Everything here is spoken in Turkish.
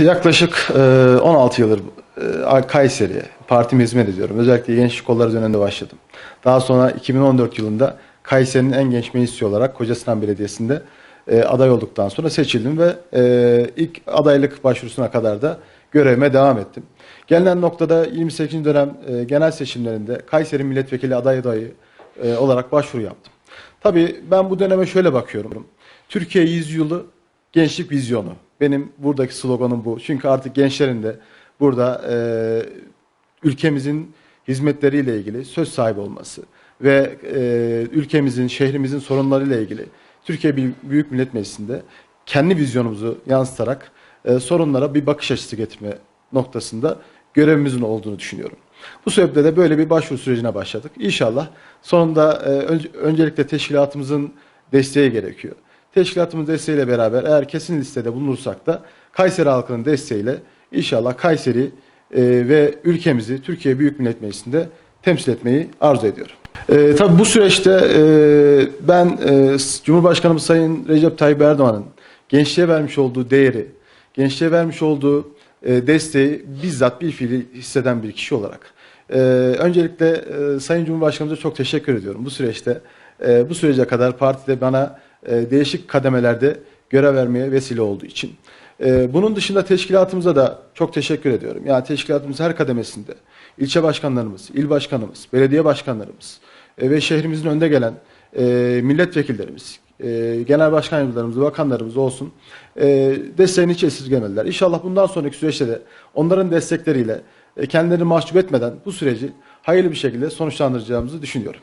Yaklaşık e, 16 yıldır e, Kayseri'ye partime hizmet ediyorum. Özellikle gençlik kolları döneminde başladım. Daha sonra 2014 yılında Kayseri'nin en genç meclisi olarak Kocasinan Belediyesi'nde e, aday olduktan sonra seçildim ve e, ilk adaylık başvurusuna kadar da görevime devam ettim. Gelinen noktada 28. dönem e, genel seçimlerinde Kayseri Milletvekili aday adayı e, olarak başvuru yaptım. Tabii ben bu döneme şöyle bakıyorum. Türkiye yüzyılı gençlik vizyonu. Benim buradaki sloganım bu. Çünkü artık gençlerin de burada e, ülkemizin hizmetleriyle ilgili söz sahibi olması ve e, ülkemizin, şehrimizin sorunlarıyla ilgili Türkiye Büyük Millet Meclisi'nde kendi vizyonumuzu yansıtarak e, sorunlara bir bakış açısı getirme noktasında görevimizin olduğunu düşünüyorum. Bu sebeple de böyle bir başvuru sürecine başladık. İnşallah sonunda e, önce- öncelikle teşkilatımızın desteği gerekiyor. Teşkilatımız desteğiyle beraber eğer kesin listede bulunursak da Kayseri halkının desteğiyle inşallah Kayseri e, ve ülkemizi Türkiye Büyük Millet Meclisi'nde temsil etmeyi arzu ediyorum. E, tabii bu süreçte e, ben e, Cumhurbaşkanımız Sayın Recep Tayyip Erdoğan'ın gençliğe vermiş olduğu değeri, gençliğe vermiş olduğu e, desteği bizzat bir fiili hisseden bir kişi olarak. e, öncelikle e, Sayın Cumhurbaşkanımıza çok teşekkür ediyorum bu süreçte. e, bu sürece kadar partide bana e, değişik kademelerde görev vermeye vesile olduğu için. E, bunun dışında teşkilatımıza da çok teşekkür ediyorum. Yani teşkilatımız her kademesinde ilçe başkanlarımız, il başkanımız, belediye başkanlarımız e, ve şehrimizin önde gelen milletvekillerimiz, genel başkan yardımcılarımız, bakanlarımız olsun desteğini hiç esirgemediler. İnşallah bundan sonraki süreçte de onların destekleriyle e, kendilerini mahcup etmeden bu süreci hayırlı bir şekilde sonuçlandıracağımızı düşünüyorum.